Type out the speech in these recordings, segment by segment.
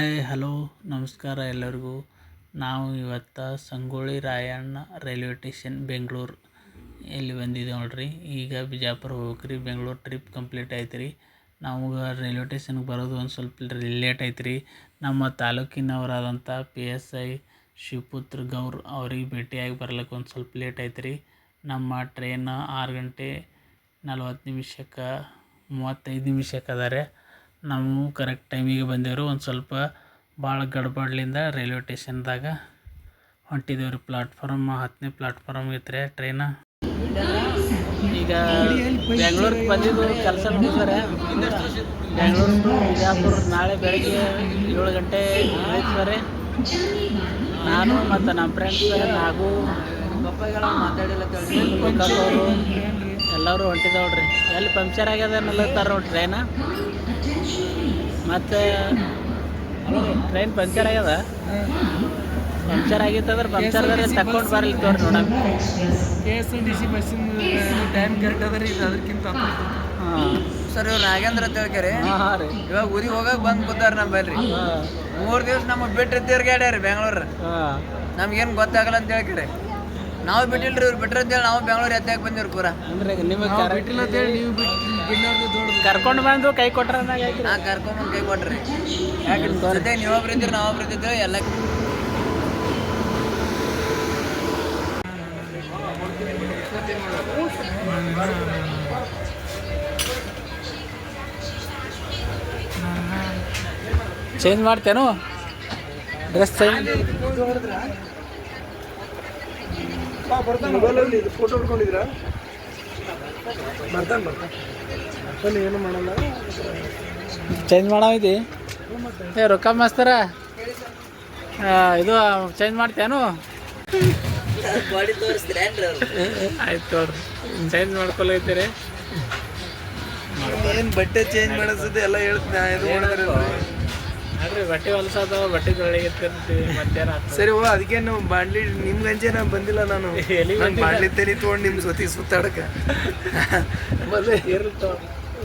Hi, hello, ನಮಸ್ಕಾರ ಎಲ್ಲರಿಗೂ. ನಾವು ಇವತ್ತು ಸಂಗೊಳ್ಳಿ ರಾಯಣ್ಣ ರೈಲ್ವೆ ಸ್ಟೇಷನ್ ಬೆಂಗಳೂರು ಇಲ್ಲಿ ಬಂದಿದ್ದೆ ನೋಡ್ರಿ. ಈಗ ಬಿಜಾಪುರ ಹೋಗ್ರಿ. ಬೆಂಗಳೂರು ಟ್ರಿಪ್ ಕಂಪ್ಲೀಟ್ ಆಯ್ತು ರೀ ನಮ್ಗೆ ರೈಲ್ವೆ ಟೇಷನ್ಗೆ ಬರೋದು ಒಂದು ಸ್ವಲ್ಪ ಲೇಟ್ ಆಯ್ತು ರೀ ನಮ್ಮ ತಾಲೂಕಿನವರಾದಂಥ P S I Shivaputra Gaur ಅವ್ರಿಗೆ ಭೇಟಿಯಾಗಿ ಬರ್ಲಿಕ್ಕೆ ಒಂದು ಸ್ವಲ್ಪ ಲೇಟ್ ಆಯ್ತು ರೀ ನಮ್ಮ ಟ್ರೈನ್ ಆರು ಗಂಟೆ ನಲ್ವತ್ತು ನಿಮಿಷಕ್ಕೆ, ಮೂವತ್ತೈದು ನಿಮಿಷಕ್ಕೆ ಅದ ರೀ ನಾವು ಕರೆಕ್ಟ್ ಟೈಮಿಗೆ ಬಂದೇವ್ರಿ. ಒಂದು ಸ್ವಲ್ಪ ಭಾಳ ಗಡ್ಬಡ್ಲಿಂದ ರೈಲ್ವೆ ಸ್ಟೇಷನ್ದಾಗ ಹೊಂಟಿದ್ದೇವೆ ರೀ ಪ್ಲಾಟ್ಫಾರಮ್ ಹತ್ತನೇ ಪ್ಲಾಟ್ಫಾರ್ಮ್ ರೀ ಟ್ರೈನ ಈಗ ಬೆಂಗ್ಳೂರಿಗೆ ಬಂದಿದ್ದು ಕೆಲಸ ಮುಗಿದ್ರೆ ಬೆಂಗಳೂರು ಟು ಬಿಜಾಪುರ ನಾಳೆ ಬೆಳಗ್ಗೆ ಏಳು ಗಂಟೆ ಇಳಿತಾರೆ ನಾನು ಮತ್ತು ನಮ್ಮ ಫ್ರೆಂಡ್ಸ್ ನಾಗು ಅವರು ಎಲ್ಲರೂ ಹೊಂಟಿದ್ದಾವ್ರಿ ಎಲ್ಲಿ ಪಂಕ್ಚರ್ ಆಗ್ಯದ ತರೋ ನೋಡಿ ಟ್ರೈನ ಮತ್ತು ಟ್ರೈನ್ ಪಂಕ್ಚರ್ ಆಗ್ಯದ? ಪಂಕ್ಚರ್ ಆಗಿತ್ತಂದ್ರೆ ಪಂಕ್ಚರ್ದಾರೆ ತಕೊಂಡು ಬರಲಿ ತೋರಿ ನೋಡೋಣ K S R T C ಬಸ್ಸಿನ ಟೈಮ್ ಕರೆಕ್ಟ್ ಅದ ರೀ ಇದು ಅದಕ್ಕಿಂತ. ಹಾಂ. ಸರ್ ಇವ್ರು ನಾಗೇಂದ್ರ ಅಂತ ಹೇಳ್ಕ್ಯಾರಿ. ಹಾಂ ಹಾಂ ರೀ. ಇವಾಗ ಊರಿಗೆ ಹೋಗಕ್ ಬಂದು ಕೂತಾರ ನಮ್ಮಲ್ಲಿ ಹಾಂ. ಮೂರು ದಿವಸ ನಮಗೆ ಬಿಟ್ಟು ರೀ ಬೆಂಗಳೂರು. ಹಾಂ. ನಮ್ಗೇನ್ ಗೊತ್ತಾಗಲ್ಲ ಅಂತ ಹೇಳ್ಕ್ಯಾರಿ. ನಾವು ಬಿಟ್ಟಿಲ್ರಿ ಇವ್ರು ಬಿಟ್ರ ಅಂತೇಳಿ ನಾವು ಬೆಂಗಳೂರು ಎತ್ತಾಕ್ ಬಂದಿವ್ರಿ ಪೂರ. ಅಂದ್ರೆ ನಿಮಗೆ ಬಿಟ್ಟಿಲ್ಲ ಅಂತೇಳಿ ನೀವು ಬಿಟ್ಟು ಕರ್ಕೊಂಡು ಬಂದು ಕೈ ಕೊಟ್ರ ಯಾಕೆ ಕರ್ಕೊಂಡು ಬಂದು ಕೈ ಕೊಟ್ರಿ. ಯಾಕೆ ನೀವು ಒಬ್ರು ಇದ್ದೀರಿ ಒಬ್ರು ಇದ್ದಿದ್ರು ಎಲ್ಲ ಚೇಂಜ್ ಮಾಡ್ತೇನೋ? ಡ್ರೆಸ್ ಚೇಂಜ್ ಮೊಬೈಲಲ್ಲಿ ಇದು ಫೋಟೋ ಹೊಡ್ಕೊಂಡಿದ್ದೀರಾ? ಬರ್ತಾನೆ ಬರ್ತಾನೆ. ಬರ್ತಾನೆ ಏನು ಮಾಡಲ್ಲ. ಚೇಂಜ್ ಮಾಡಿ ಏ ರೊಕ್ಕ ಮಾಸ್ತರ? ಇದು ಚೇಂಜ್ ಮಾಡ್ತೇನು? ಆಯ್ತು ನೋಡ್ರಿ ಚೇಂಜ್ ಮಾಡ್ಕೊಳೈತೀರಿ ಏನು ಬಟ್ಟೆ ಚೇಂಜ್ ಮಾಡಿಸೋದು ಎಲ್ಲ ಹೇಳ್ತೀನಿ. ಇದು ಮಾಡಿದ್ರೆ ನೋಡ್ರಿ ಬಟ್ಟೆ ಹೊಲ್ಸೋದು ಬಟ್ಟೆ ಮತ್ತೇನು ಆಗ್ತದೆ ಸರಿ ಓ ಅದಕ್ಕೆ ನಾವು ಬಾಂಡ್ಲಿ ನಿಮ್ ಗಂಜೆ ನಾ ಬಂದಿಲ್ಲ ನಾನು. ಬಾಂಡ್ಲಿ ತಲೆ ತೊಗೊಂಡು ನಿಮ್ಮ ಜೊತೆ ಸುತ್ತಾಡಕ. ಮೊದಲೇ ಇರ್ತವೆ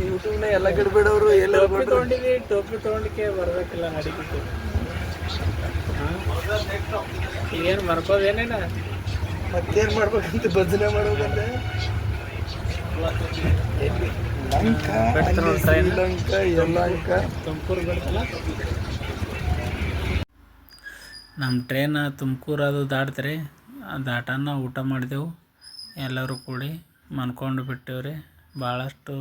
ಯೂಟ್ಯೂಬ್ನ ಎಲ್ಲ ಗಿಡಬೇಡವರು ಎಲ್ಲ ಟೋಪಿ ತೊಗೊಂಡಿವಿ ಟೋಪಿ ತೊಗೊಂಡಿಕ್ಕೆ ಬರ್ಬೇಕಿಲ್ಲ ನಡೀತಿತ್ತು. ಏನು ಮರ್ಕೋದೇನೇನ ಮತ್ತೇನ್ ಮಾಡ್ಬೇಕಂತ ಭಜನೆ ಮಾಡ್ಬೇಕಂತ ಎಲ್ಲಿ? ಲಂಕಾ. ಶ್ರೀಲಂಕಾ ಯಲಂಕ. ನಮ್ಮ ಟ್ರೈನ್ ತುಮಕೂರು ಅದು ದಾಟ್ತಾರೆ. ಆ ದಾಟನ ಊಟ ಮಾಡಿದೆವು. ಎಲ್ಲರೂ ಕೂಡಿ ಮನ್ಕೊಂಡು ಬಿಟ್ಟೇವ್ರಿ. ಭಾಳಷ್ಟು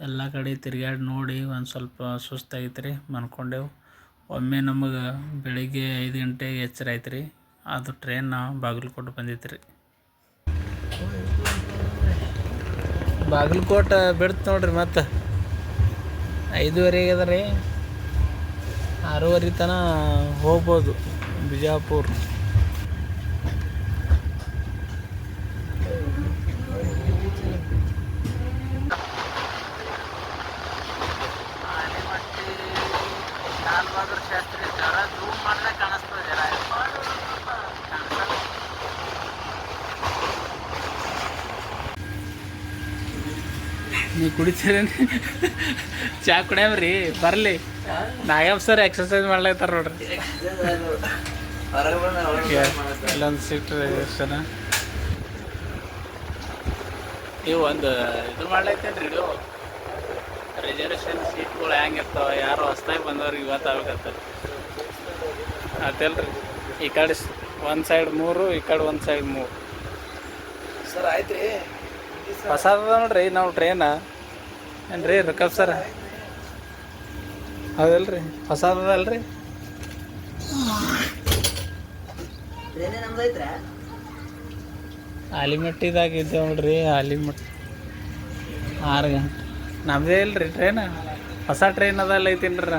ಎಲ್ಲ ಕಡೆ ತಿರುಗಾಡಿ ನೋಡಿ ಒಂದು ಸ್ವಲ್ಪ ಸುಸ್ತಾಗಿತ್ತು ರೀ ಮನ್ಕೊಂಡೆವು. ಒಮ್ಮೆ ನಮಗೆ ಬೆಳಿಗ್ಗೆ ಐದು ಗಂಟೆಗೆ ಎಚ್ಚರ ಆಯ್ತು ರೀ ಅದು ಟ್ರೈನ್ ಬಾಗಲಕೋಟೆ ಬಂದಿತ್ತು ರೀ ಬಾಗಲಕೋಟೆ ಬಿಡ್ತು ನೋಡ್ರಿ ಮತ್ತೆ. ಐದುವರೆಗೆ ಅದ ರೀ. ಆರೂವರೆ ತನಕ ಹೋಗ್ಬೋದು ಬಿಜಾಪುರ ಶಾಸ್ತ್ರಿ ಜರ ಜೂಮ್ ಮಾಡಿದ್ರೆ ಕಾಣಿಸ್ತದೆ ಜರ ನೀವು ಕುಡಿತೀರೇನು? ಚಾ ಕುಡಿಯವ್ರಿ? ಬರಲಿ. ನಾಗಪ್ಪ ಸರ್ ಎಕ್ಸರ್ಸೈಸ್ ಮಾಡ್ಲತ್ತಾರ ನೋಡ್ರಿ. ಇಲ್ಲೊಂದು ಸೀಟ್ ಜನ ನೀವು ಒಂದು ಇದು ಮಾಡ್ಲೈತೇನ್ರಿ ಇದು? ರಿಸರ್ವೇಷನ್ ಸೀಟ್ಗಳು ಇರ್ತಾವೆ? ಯಾರು ಹೊಸ್ದಾಗಿ ಬಂದವ್ರಿಗೆ ಇವತ್ತಾಗತ್ತ ಆತಲ್ರಿ ಈ ಕಡೆ ಒಂದು ಸೈಡ್ ಮೂರು ಈ ಕಡೆ ಒಂದು ಸೈಡ್ ಮೂರು. ಸರ್ ಆಯ್ತ್ರಿ. ಹೊಸದ ನೋಡ್ರಿ ನಾವು ಟ್ರೈನ ಏನ್ರಿ ರಕಬ್ ಸರ್ ಹೌದಲ್ರಿ ಹೊಸದಲ್ರಿ ಆಲಿಮಟ್ಟಿದಾಗ ಇದ್ದೇವೆ ನೋಡ್ರಿ ಆಲಿಮಟ್ ಆರು ಗಂಟೆ. ನಮ್ಮದೇ ಇಲ್ರಿ ಟ್ರೈನ ಹೊಸ ಟ್ರೈನ್ ಅದಲ್ಲ ಐತಿನ್ರ?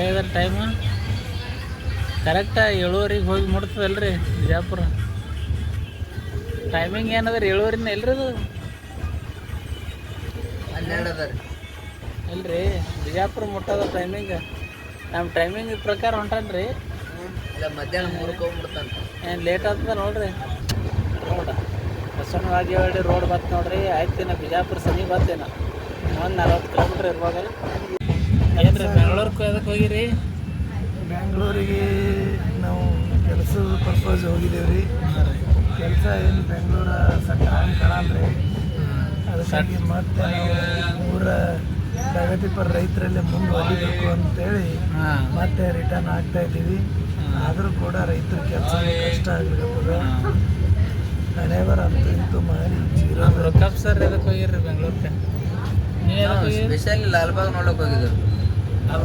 ಎಷ್ಟಾಗ್ಯದ ಟೈಮ್ ಕರೆಕ್ಟಾಗಿ ಏಳುವರೆಗೆ ಹೋಗಿ ಮುಟ್ತದಲ್ರಿ ಬಿಜಾಪುರ. ಟೈಮಿಂಗ್ ಏನದ ರೀ ಏಳುವರೆನ ಎಲ್ರಿ ಅದು? ಹನ್ನೆರಡು ಅದ ರೀ ಇಲ್ರಿ ಬಿಜಾಪುರ ಮುಟ್ಟದ ಟೈಮಿಂಗ್ ನಮ್ಮ ಟೈಮಿಂಗ್ ಪ್ರಕಾರ ಹೊಂಟನ್ರಿ. ಇಲ್ಲ ಮಧ್ಯಾಹ್ನ ಮೂರಕ್ಕೆ ಹೋಗ್ಬಿಡ್ತಾನೆ ಏನು ಲೇಟ್ ಆಗ್ತದ ನೋಡ್ರಿ. ರೋಡ್ ಪ್ರಸನ್ನವಾಗಿ ಹೇಳಿ ರೋಡ್ ಬತ್ತು ನೋಡ್ರಿ. ಆಯ್ತು ನಾ ಬಿಜಾಪುರ ಸನಿ ಬತ್ತೇನ ಒಂದು ನಲ್ವತ್ತು ಕಿಲೋಮೀಟ್ರ್ ಇರ್ಬೋದಲ್ಲ. ಏನು ರೀ ಬೆಂಗಳೂರಿಗೆ ಅದಕ್ಕೆ ಹೋಗಿರಿ? ಬೆಂಗಳೂರಿಗೆ ನಾವು ಕೆಲಸ ಪರ್ಪಸ್ ಹೋಗಿದ್ದೇವೆ ರೀ ಕೆಲಸ ಏನು ಬೆಂಗಳೂರ ಸಟ್ಟ ಕಾಣಲ್ರಿ ಅದಕ್ಕಾಗಿ ಮತ್ತೆ ನಾವು ಊರ ಪ್ರಗತಿಪರ ರೈತರಲ್ಲೇ ಮುಂದುವರಿಬೇಕು ಅಂತೇಳಿ ಹಾಂ. ಮತ್ತೆ ರಿಟರ್ನ್ ಆಗ್ತಾ ಇದ್ದೀವಿ. ಆದರೂ ಕೂಡ ರೈತರ ಕೆಲಸ ಕಷ್ಟ ಆಗಿರ್ತದೆ ಮನೆಯವರ ಅಂತೂ ಇಂತೂ ಮಾಡಿ ಜೀರೋ ರೊಕ್ಕ ಸರ್ ಎದಕ್ಕೆ ಹೋಗಿರಿ ಬೆಂಗಳೂರಿಗೆ? ಸ್ಪೆಷಲ್ ಲಾಲ್ಬಾಗ್ ನೋಡೋಕೆ ಹೋಗಿದ್ರು ಅದು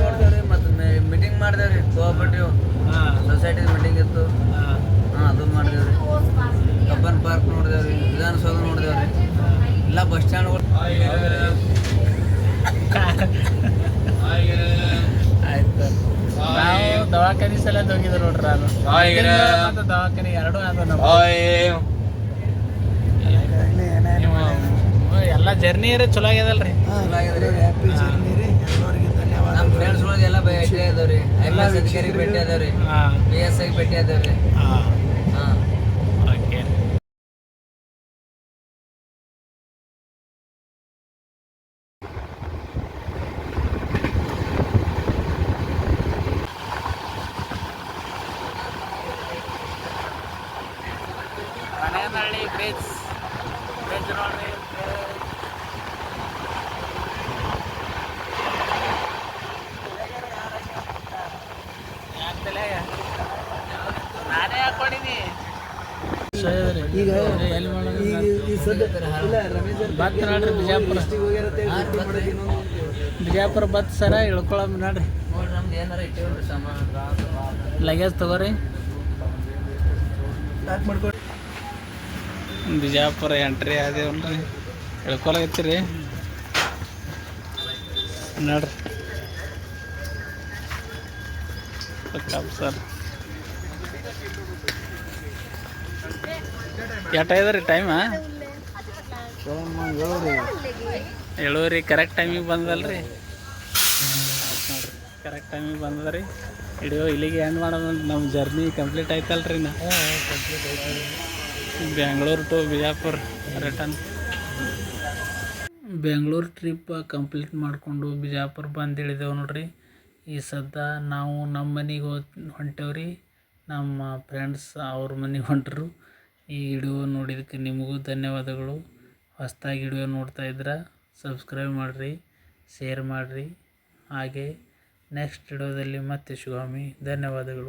ನೋಡ್ತೇವ್ರಿ ಮತ್ತು ಮೀಟಿಂಗ್ ಮಾಡಿದೇವ್ರಿ ಕೋಆಪರೇಟಿವ್ ಹಾಂ. ಸೊಸೈಟಿ ಮೀಟಿಂಗ್ ಇತ್ತು. ಹಾಂ. ಹಾಂ ಅದು ಮಾಡಿದೇವ್ರಿ ಕಬ್ಬನ್ ಪಾರ್ಕ್ ನೋಡಿದೇವ್ರಿ ವಿಧಾನಸೌಧ ನೋಡಿದೇವ್ರಿ ಎಲ್ಲ ಬಸ್ ಸ್ಟ್ಯಾಂಡ್ಗಳು ಆಯ್ತು. ನಾವು ದವಾಖಾನೆ ಸಲ ಹೋಗಿದ್ರು ನೋಡ್ರಿ ಅದು ದವಾಖಾನಿ ಎರಡು ಎರಡೂ ಅದು ನಮ್ಮ ಎಲ್ಲ ಜರ್ನಿ ಇರೋ ಚಲೋ ಹ್ಯಾಪಿ ಜರ್ನಿ ರೀ. ಎಲ್ಲರಿಗೆ ನಮ್ಮ ಧನ್ಯವಾದ ಫ್ರೆಂಡ್ಸ್ ಎಲ್ಲ ಭೇಟಿ ಅದಾವ ರೀ ಭೇಟಿ ಎಸ್ ಐ ಹಾಂ. ಹಾಂ ಓಕೆ ನೋಡ್ರಿ ಈಗ ಈಗ ಬಿಜಾಪುರ ಬಿಜಾಪುರ ಬತ್ ಸರ ಇಳ್ಕೊಳಮ್ ನೋಡ್ರಿ ಲಗೇಜ್ ತಗೋರಿ ಬಿಜಾಪುರ ಎಂಟ್ರಿ ಅದೇವಲ್ರಿ ಇಳ್ಕೊಳಗತ್ತೀರಿ ನೋಡ್ರಿ. ಸರ್ ರೀ ಟೈಮ ಏಳುವರೆ ಕರೆಕ್ಟ್ ಟೈಮಿಗೆ ಬಂದಲ್ರಿ ಕರೆಕ್ಟ್ ಟೈಮಿಗೆ ಬಂದದ್ರಿ. ವಿಡಿಯೋ ಇಲ್ಲಿಗೆ ಎಂಡ್ ಮಾಡೋದು ನಮ್ಮ ಜರ್ನಿ ಕಂಪ್ಲೀಟ್ ಆಯ್ತಲ್ರಿ ನಾ Bengaluru to Bijapur return Bengaluru trip complete ಮಾಡಿಕೊಂಡು ಬಿಜಾಪುರ್ ಬಂದು ಇಳಿದೆವು ನೋಡ್ರಿ. ಈ ಸದ್ದ ನಾವು ನಮ್ಮ ಮನೆಗೆ ಹೋದ್ ಹೊಂಟೇವ್ರಿ. ನಮ್ಮ ಫ್ರೆಂಡ್ಸ್ ಅವ್ರ ಮನೆಗೆ ಹೊಂಟರು. ಈ ವಿಡಿಯೋ ನೋಡಿದ್ದಕ್ಕೆ ನಿಮಗೂ ಧನ್ಯವಾದಗಳು. ಹೊಸ್ದಾಗಿ ವಿಡಿಯೋ ನೋಡ್ತಾ ಇದ್ರೆ ಸಬ್ಸ್ಕ್ರೈಬ್ ಮಾಡಿರಿ ಶೇರ್ ಮಾಡಿರಿ. ಹಾಗೆ ನೆಕ್ಸ್ಟ್ ವಿಡಿಯೋದಲ್ಲಿ ಮತ್ತೆ ಶಿವಾಮಿ ಧನ್ಯವಾದಗಳು.